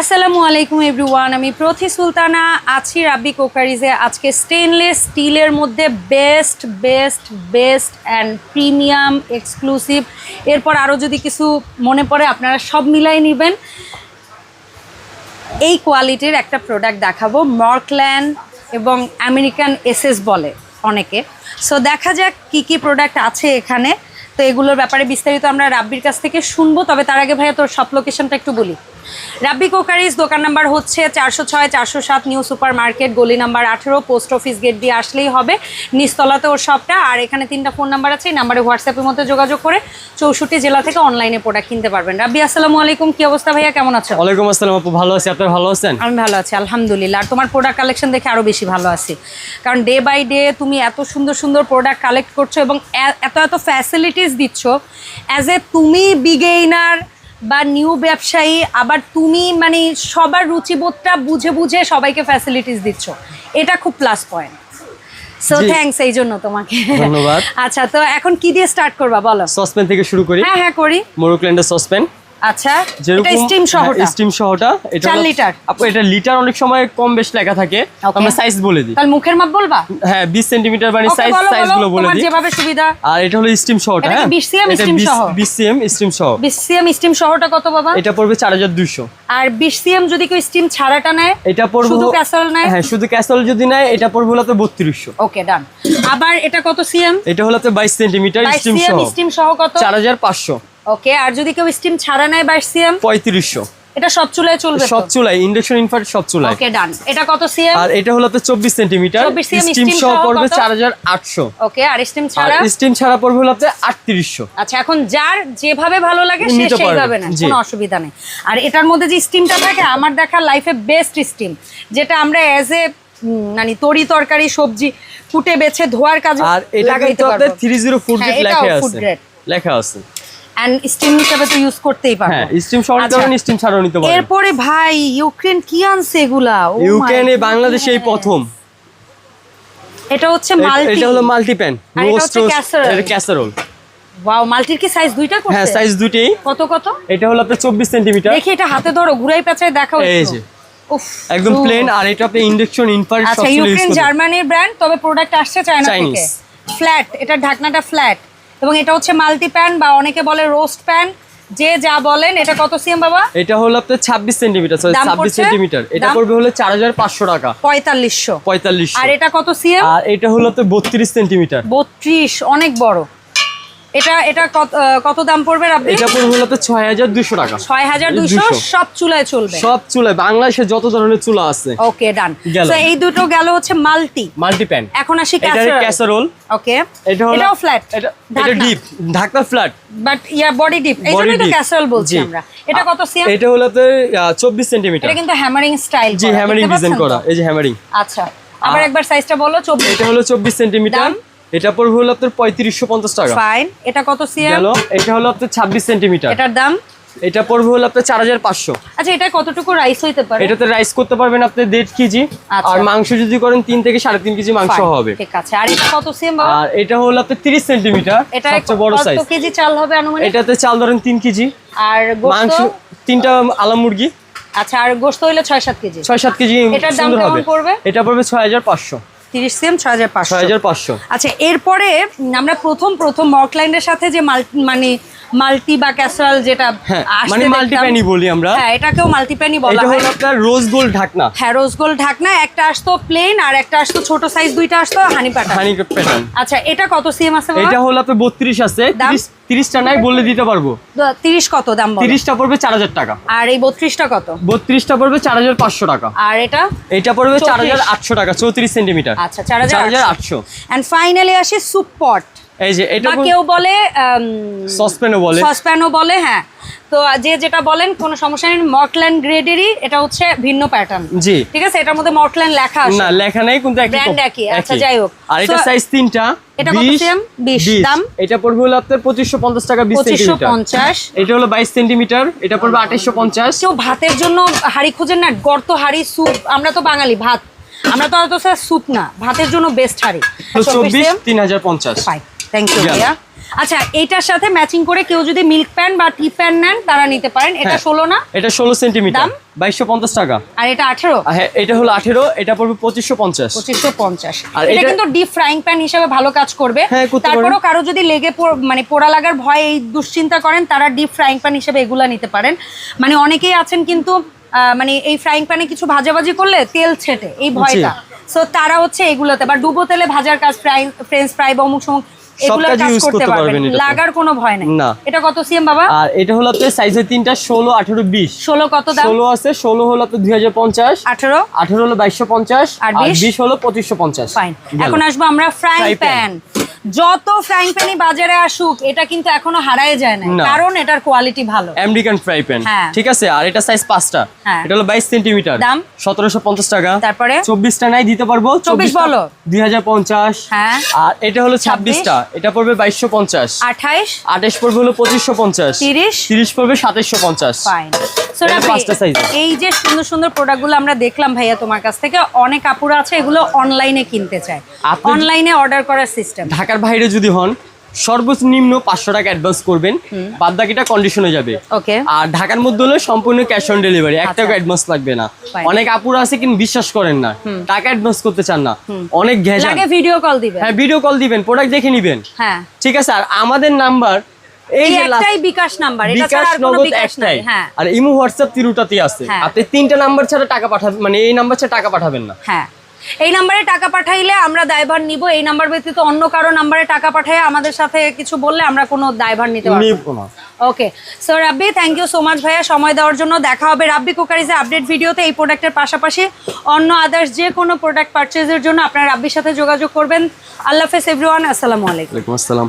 আসসালামু আলাইকুম এভরিওয়ান, আমি প্রথি সুলতানা, আছি রাব্বি কোকারিজে। আজকে স্টেনলেস স্টিলের মধ্যে best best best and premium exclusive এরপর আরও যদি কিছু মনে পড়ে, আপনারা সব মিলাই নেবেন। এই কোয়ালিটির একটা প্রোডাক্ট দেখাবো মর্কল্যান্ড এবং আমেরিকান এসএস বলে অনেকে। সো দেখা যাক কি কি প্রোডাক্ট আছে এখানে। তো এগুলোর ব্যাপারে বিস্তারিত আমরা রাব্বির কাছ থেকে শুনব তবে তার আগে ভাইয়া তোর সব লোকেশনটা একটু বলি। রাব্বি কোকারিজ দোকান নাম্বার হচ্ছে চারশো ছয় চারশো সাত নিউ সুপার মার্কেট গলি নাম্বার আঠেরো পোস্ট অফিস গেট দিয়ে আসলেই হবে। নিচতলাতে ওর শপটা আর এখানে তিনটা ফোন নাম্বার আছে এই নাম্বারে হোয়াটসঅ্যাপের মধ্যে যোগাযোগ করে চৌষট্টি জেলা থেকে অনলাইনে প্রোডাক্ট কিনতে পারবেন। রাব্বি আসসালামু আলাইকুম কি অবস্থা ভাইয়া কেমন আছো? ওয়ালাইকুম আসসালাম আপু ভালো আছি আপনার ভালো আছেন? আমি ভালো আছি আলহামদুলিল্লাহ। আর তোমার প্রোডাক্ট কালেকশন দেখে আরও বেশি ভালো আছি। কারণ ডে বাই ডে তুমি এত সুন্দর সুন্দর প্রোডাক্ট কালেক্ট করছ এবং এত এত ফ্যাসিলিটিস দিচ্ছ অ্যাজ এ তুমি বিগেইনার বা নিউ ব্যবসায়ী আবার তুমি মানে সবার রুচিবোধটা বুঝে বুঝে সবাইকে ফ্যাসিলিটিস দিচ্ছ। এটা খুব প্লাস পয়েন্ট সো। থ্যাঙ্কস এই জন্য তোমাকে। ধন্যবাদ। আচ্ছা তো এখন কি দিয়ে স্টার্ট করবা বলো? সসপেন থেকে শুরু করি। হ্যাঁ হ্যাঁ করি। মোরোক্ল্যান্ডের সসপ্যান আচ্ছা এটা স্টিম সহটা স্টিম সহটা এটা চার লিটার। আপু এটা লিটার অনেক সময় কম বেশ লেখা থাকে। আমরা সাইজ বলে দিই। তাহলে মুখের মাপ বলবা? হ্যাঁ 20 সেন্টিমিটার মানে Okay, সাইজ বলো, সাইজ বলো, গুলো বলে দিই। যেভাবে সুবিধা। আর এটা হলো স্টিম সহটা হ্যাঁ? 20 cm এটা steam 20 সহ? 20 সিএম স্টিম সহ বিশ সিএম স্টিম সহটা কত বাবা? এটা পড়বে 4200 আর বিশ সিএম যদি কেউ স্টিম ছাড়াটা নেয় এটা পড়বে শুধু হলো- ক্যাসেল নেয়? হ্যাঁ শুধু ক্যাসেল যদি নেয় এটা পড়বে হলো তো 3200 ওকে ডান আবার এটা কত সিএম এটা হলো তো 22 সেন্টিমিটার বাইশ স্টিম সহ স্টিম সহ কত? 4500 ওকে আর যদি কেউ স্টিম ছাড়া নেয় বাইশ সিএম 3500 এটা সব চুলায় চলবে সব চুলাই ইন্ডাকশন ইনফ্রাট সব চুলাই ওকে ডান এটা কত সিএম আর এটা হলো তো 24 সেন্টিমিটার 24 cm স্টিম সহ পড়বে 4800 ওকে আর স্টিম আর ছাড়া? স্টিম ছাড়া পড়বে হলো তো 3800 আচ্ছা এখন যার যেভাবে ভালো লাগে সে সেইভাবে না কোনো অসুবিধা নেই। আর এটার মধ্যে যে স্টিমটা থাকে আমার দেখা লাইফে বেস্ট স্টিম যেটা আমরা অ্যাজ এ মানে তরি তরকারি সবজি কুটে বেছে ধোয়ার কাজে আর এটা কিন্তু আপনার পারব। 30 ফুড গ্রেড লেখা আছে। লেখা আছে। অ্যান্ড স্টিম হিসাবে তো ইউজ করতেই পারব। হ্যাঁ স্টিম আচ্ছা। পারবেন স্টিম ছাড়াও নিতে পারবেন এরপরে ভাই ইউক্রেন কি আনছে এগুলা? Oh ইউক্রেনে বাংলাদেশে এই প্রথম। এটা হচ্ছে মাল্টি। এটা হলো মাল্টি প্যান আর এটা। এটা ক্যাসারোল ওয়াও মাল্টির কি সাইজ দুইটা করছে? হ্যাঁ সাইজ দুটেই কত কত? এটা হলো আপনার 24 সেন্টিমিটার দেখি এটা হাতে ধরো ঘুরাই পেঁচায় দেখাও এই। যে। একদম প্লেন আর এটা আপনি ইন্ডাকশন ইনফ্রারেড সব আচ্ছা ইউক্রেন জার্মানির ব্র্যান্ড তবে প্রোডাক্ট আসছে চায়না থেকে। ফ্ল্যাট এটার ঢাকনাটা ফ্ল্যাট এবং এটা হচ্ছে মাল্টি প্যান বা অনেকে বলে রোস্ট প্যান। যে যা বলেন এটা কত সিএম বাবা? এটা হলো আপনার 26 সেন্টিমিটার সরি 26 সেমি সেন্টিমিটার। এটা? পড়বে হলো 4500 টাকা। পঁয়তাল্লিশশো। 4500 আর এটা কত সিএম? আর এটা হলো তো 32 সেন্টিমিটার। বত্রিশ অনেক বড়। এটা এটা কত দাম পড়বে আপনি এটা পড়বে হলো 6200 টাকা। ছয় হাজার দুইশো 200 সব চুলায় চলবে। সব চুলায় বাংলাদেশে যত ধরনের চুলা আছে। ওকে ডান। তো এই দুটো গেল হচ্ছে মাল্টি। Multi pan. এখন আসি এটা ক্যাসারোল ক্যাসারোল ওকে। এটা হলো এটাও ফ্ল্যাট এটা এটা ডিপ ঢাকনা flat but yeah body deep এই জন্যই তো ক্যাসারোল বলছি আমরা। এটা কত সিএম এটা হলো তো আহ, 24 সেন্টিমিটার এটা কিন্তু হ্যামারিং স্টাইল জি হ্যামারিং ডিজাইন করা। এই যে হ্যামারিং আচ্ছা। আবার একবার সাইজটা বলো চব্বিশ। এটা হলো 24 সেন্টিমিটার দাম? এটা পড়বে হলো আপনার 3550 টাকা। ফাইন এটা কত সিএম? এটা হলো আপনার 26 সেন্টিমিটার। এটার দাম? এটা পড়বে হলো আপনার 4500 আচ্ছা এটা কতটুকু রাইস হইতে পারে? এটাতে রাইস করতে পারবেন আপনি দেড় কেজি। আচ্ছা। আর মাংস যদি করেন তিন থেকে সাড়ে তিন কেজি মাংস হবে। ঠিক আছে। আর এটা কত সিএম আর এটা হলো আপনার 30 সেন্টিমিটার এটা বড় কত সাইজ কেজি চাল হবে আনুমানিক? এটাতে চাল ধরেন তিন কেজি। আর মাংস তিনটা আলা মুরগি। আচ্ছা আর গোশত হইলে ছয় সাত কেজি। ছয় সাত কেজি এটার দাম কেমন পড়বে? এটা পড়বে ছয় হাজার পাঁচশো। তিরিশ সেম ছয় হাজার পাঁচশো। হাজার পাঁচশো। আচ্ছা এরপরে আমরা প্রথম প্রথম মর্কলাইনের সাথে যে মাল মানে মাল্টি বা ক্যাসারল যেটা হ্যাঁ মানে দেখতাম- মাল্টিপ্যানই বলি আমরা। হ্যাঁ এটাকেও মাল্টিপ্যানই বলা এটা হয়। হলো আপনার রোজ গোল্ড ঢাকনা। হ্যাঁ রোজ গোল্ড ঢাকনা একটা আসতো প্লেন আর একটা আসতো ছোট সাইজ দুইটা আসতো হানি প্যাটার্ন হানি প্যাটার্ন আচ্ছা এটা কত সিএম আছে বাবা এটা হলো আপনার বত্রিশ আছে। দাম? তিরিশ তিরিশটা নাই বললে দিতে পারব। দ- তিরিশ কত দাম বলো? তিরিশটা পড়বে চার হাজার টাকা। আর এই বত্রিশটা কত? বত্রিশটা পড়বে চার হাজার পাঁচশো টাকা। আর এটা? এটা পড়বে চার হাজার 34 আটশো টাকা চৌত্রিশ সেন্টিমিটার। আচ্ছা চার হাজার চার হাজার আটশো। অ্যান্ড ফাইনালি আসে সুপ পট এই যে এটা কেউ বলে সসপ্যানও বলে। সসপ্যানও বলে হ্যাঁ। তো যে যেটা বলেন কোনো সমস্যা নেই। মর্কল্যান্ড গ্রেডেরই এটা হচ্ছে ভিন্ন প্যাটার্ন জি। ঠিক আছে? এটার মধ্যে মর্কল্যান্ড লেখা আছে। না লেখা নেই কিন্তু একই কম- একই, আচ্ছা, যাই হোক। আর এটা সাইজ তিনটা। এটা কত 20, cm? 20 20 দাম? এটা পড়বে হলো আপনার পঁচিশশো পঞ্চাশ টাকা বিশ পঁচিশশো সেন্টিমিটার পঞ্চাশ। এটা হলো বাইশ সেন্টিমিটার এটা পড়বে আঠাইশশো পঞ্চাশ। কেউ ভাতের জন্য হাড়ি খুঁজেন না। গর্ত হাড়ি স্যুপ। আমরা তো বাঙালি ভাত। আমরা তো স্যার স্যুপ না। ভাতের জন্য বেস্ট হাড়ি। চব্বিশ তিন হাজার পঞ্চাশ। ফাইন থ্যাংক ইউ ভাইয়া আচ্ছা এটার সাথে ম্যাচিং করে কেউ যদি মিল্ক প্যান বা টি প্যান নেন তারা নিতে পারেন। এটা হ্যাঁ। ষোলো না? এটা ষোলো সেন্টিমিটার বাইশশো পঞ্চাশ টাকা। আর এটা আঠেরো? হ্যাঁ এটা হলো আঠেরো এটা পড়বে পঁচিশশো পঞ্চাশ। পঁচিশশো পঞ্চাশ। আর এটা এটা- কিন্তু ডিপ ফ্রাইং প্যান হিসেবে ভালো কাজ করবে। হ্যাঁ, করতে পারেন। তারপরেও কারও যদি লেগে মানে পোড়া লাগার ভয় এই দুশ্চিন্তা করেন তারা ডিপ ফ্রাইং প্যান হিসেবে এগুলা নিতে পারেন। মানে অনেকেই আছেন কিন্তু আহ, মানে এই ফ্রাইং প্যানে কিছু ভাজাভাজি করলে তেল ছেটে এই ভয়টা। সো তারা হচ্ছে এগুলোতে বা ডুবো তেলে ভাজার কাজ ফ্রাই ফ্রেঞ্চ ফ্রাই বা অমুক সমুক কাজে করতে পারবেন লাগার কোনো ভয় নাই। না। এটা কত সিএম বাবা? আর এটা হলো আপনার সাইজের তিনটা ষোলো আঠেরো বিশ। ষোলো কত দাম? ষোলো আছে ষোলো হলো আপনার দুই হাজার পঞ্চাশ। আঠেরো? আঠেরো হলো বাইশশো পঞ্চাশ। আর আর 20? বিশ হলো পঁচিশশো পঞ্চাশ। ফাইন এখন আসব আমরা ফ্রাই প্যান যত ফ্রাইং প্যানই বাজারে আসুক এটা কিন্তু এখনও হারায় যায় না। কারণ এটার কোয়ালিটি ভালো আমেরিকান ফ্রাই প্যান। ঠিক আছে আর এটা সাইজ পাঁচটা হ্যাঁ। এটা হলো বাইশ সেন্টিমিটার দাম? সতেরোশো পঞ্চাশ টাকা তারপরে? চব্বিশটা নাই দিতে পারব 24 বলো। দুই হাজার পঞ্চাশ হ্যাঁ। আর এটা হলো ছাব্বিশটা এটা পড়বে বাইশশো পঞ্চাশ আঠাইশ আঠাশ পড়বে হলো পঁচিশশো পঞ্চাশ তিরিশ? তিরিশ পড়বে সাতাশশো পঞ্চাশ। এই যে সুন্দর সুন্দর প্রোডাক্টগুলো আমরা দেখলাম ভাইয়া তোমার কাছ থেকে অনেক আপুরা আছে এগুলো অনলাইনে কিনতে চায় অনলাইনে অর্ডার করার সিস্টেম ঢাকার বাইরে যদি হন সর্বনিম্ন পাঁচশো টাকা অ্যাডভান্স করবেন। বাদ বাকিটা কন্ডিশনে যাবে। আর ঢাকার মধ্যে হলে সম্পূর্ণ ক্যাশ অন ডেলিভারি এক আচ্ছা। টাকা অ্যাডভান্স লাগবে না। অনেক আপুরা আছে কিন্তু বিশ্বাস করেন না। টাকা অ্যাডভান্স করতে চান না। অনেক ঘেঁষা। ভিডিও কল দিবে হ্যাঁ ভিডিও কল দিবেন প্রোডাক্ট দেখে নিবেন। হ্যাঁ। ঠিক আছে আর আমাদের নাম্বার এই এই যে last- একটাই বিকাশ নাম্বার এটা ছাড়া আর কোনো নগদ বিকাশ নাই হ্যাঁ। আর ইমো হোয়াটসঅ্যাপ তিরুটাতেই আছে। হ্যাঁ। আপনি তিনটা নাম্বার ছাড়া টাকা পাঠাবেন মানে এই নাম্বার ছাড়া টাকা পাঠাবেন না। হ্যাঁ। এই নাম্বারে টাকা পাঠাইলে আমরা দায়ভার নিব। এই নাম্বার ব্যতীত অন্য কারও নাম্বারে টাকা পাঠায় আমাদের সাথে কিছু বললে আমরা কোনো দায়ভার নিতে পারব না। Okay. So Rabbi thank you so much ভাইয়া। সময় দেওয়ার জন্য দেখা হবে রাব্বি কুকারিজে আপডেট ভিডিওতে এই প্রোডাক্টের পাশাপাশি। অন্য আদার্স যে কোনো প্রোডাক্ট পারচেজের জন্য আপনারা রাব্বির সাথে যোগাযোগ করবেন। আল্লাহ হাফেজ এভরিওয়ান আসসালামু আলাইকুম। আসসালাম।